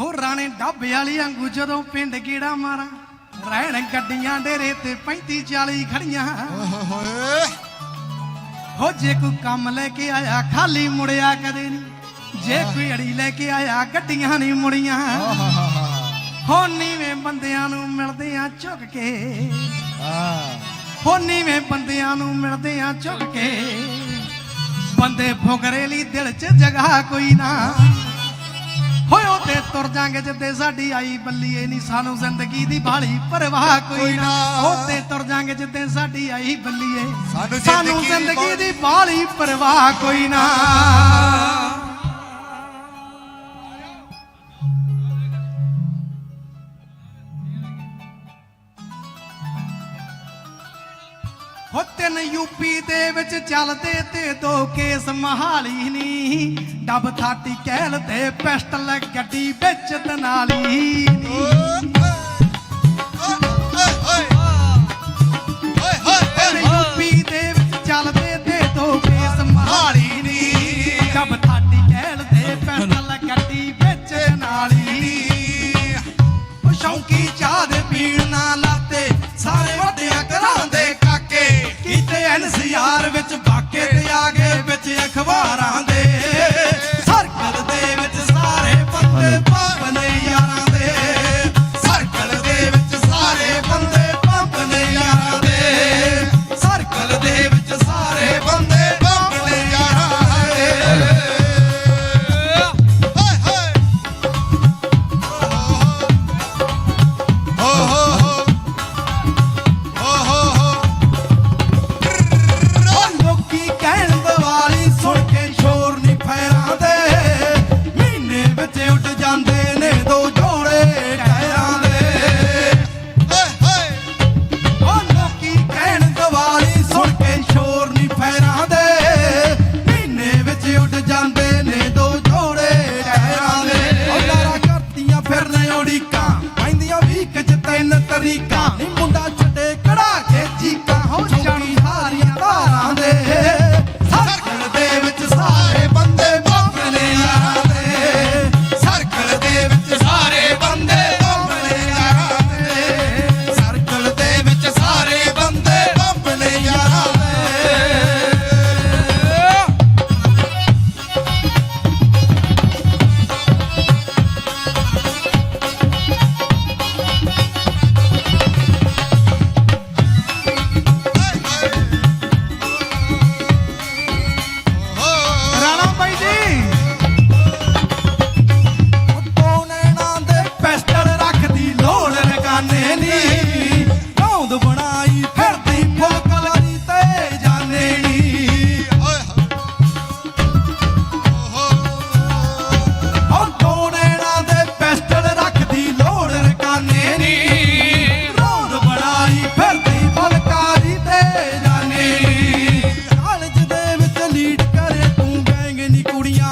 ਹੋ ਰਾਣੇ ਡਾਬੇ ਵਾਲੀ ਵਾਂਗੂ ਜਦੋਂ ਪਿੰਡ ਗੇੜਾ ਮਾਰਾਂ। ਰਹਿਣ ਗੱਡੀਆਂ ਡੇਰੇ ਤੇ 35 40 ਖੜੀਆਂ। ਓਏ ਹੋ ਜੇ ਕੋਈ ਕੰਮ ਲੈ ਕੇ ਆਇਆ, ਖਾਲੀ ਮੁੜਿਆ ਕਦੇ ਨਹੀਂ ਜੇ ਕੋਈ ਅੜੀ ਲੈ ਕੇ ਆਇਆ, ਗੱਡੀਆਂ ਨਹੀਂ ਮੁੜੀਆਂ। ਹੋ ਨੀਵੇਂ ਬੰਦਿਆਂ ਨੂੰ ਮਿਲਦੇ ਆ ਝੁਕ ਕੇ। ਹੋ ਨੀਵੇਂ ਬੰਦਿਆਂ ਨੂੰ ਮਿਲਦੇ ਆ ਝੁਕ ਕੇ। ਬੰਦੇ ਫੁਕਰੇ ਲਈ ਦਿਲ 'ਚ ਜਗ੍ਹਾ ਕੋਈ ਨਾ। ਤੁਰ ਜਾਾਂਗੇ ਜਿੱਦੇ ਸਾਡੀ ਆਈ ਬੱਲੀਏ ਇਹ ਨਹੀਂ ਸਾਨੂੰ ਜ਼ਿੰਦਗੀ ਦੀ ਬਾਹਲੀ ਪਰਵਾਹ ਕੋਈ ਨਾ। ਉਹਦੇ ਤੁਰ ਜਾਾਂਗੇ ਜਿੱਦੇ ਸਾਡੀ ਆਈ ਬੱਲੀਏ ਸਾਨੂੰ ਜ਼ਿੰਦਗੀ ਦੀ ਬਾਹਲੀ ਪਰਵਾਹ ਕੋਈ ਨਾ। ਹੋ ਤਿੰਨ ਯੂਪੀ ਦੇ ਵਿੱਚ ਚੱਲਦੇ ਤੇ ਦੋ ਕੇਸ ਮਹਾਲੀ ਨਹੀਂ ਦਨਾਲੀ ਡੱਬ ਥਾਟੀ ਕਹਿਲ ਤੇ ਪਿਸਟਲ ਗੱਡੀ ਵਿੱਚ ਦਨਾਲੀ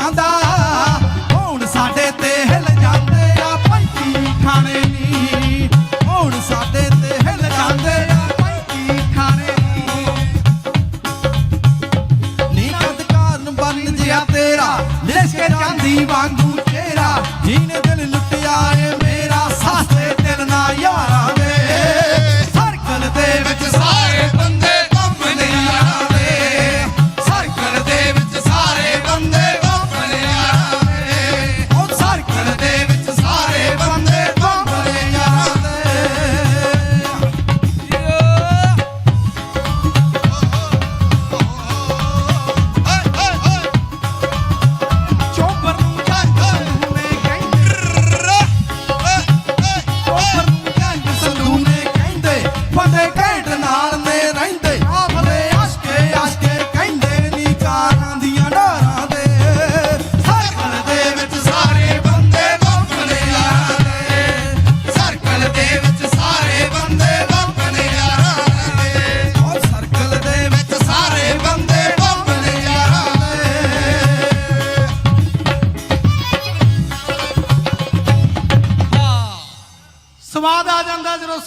なんだ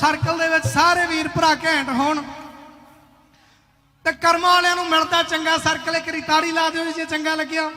ਸਰਕਲ ਦੇ ਵਿੱਚ ਸਾਰੇ ਵੀਰ ਭਰਾ ਘੈਂਟ ਹੋਣ। ਤੇ ਕਰਮਾਂ ਵਾਲਿਆਂ ਨੂੰ ਮਿਲਦਾ ਚੰਗਾ ਸਰਕਲ, ਇੱਕ ਰੀਤਾੜੀ ਲਾ ਦਿਓ ਜੇ ਚੰਗਾ ਲੱਗਿਆ।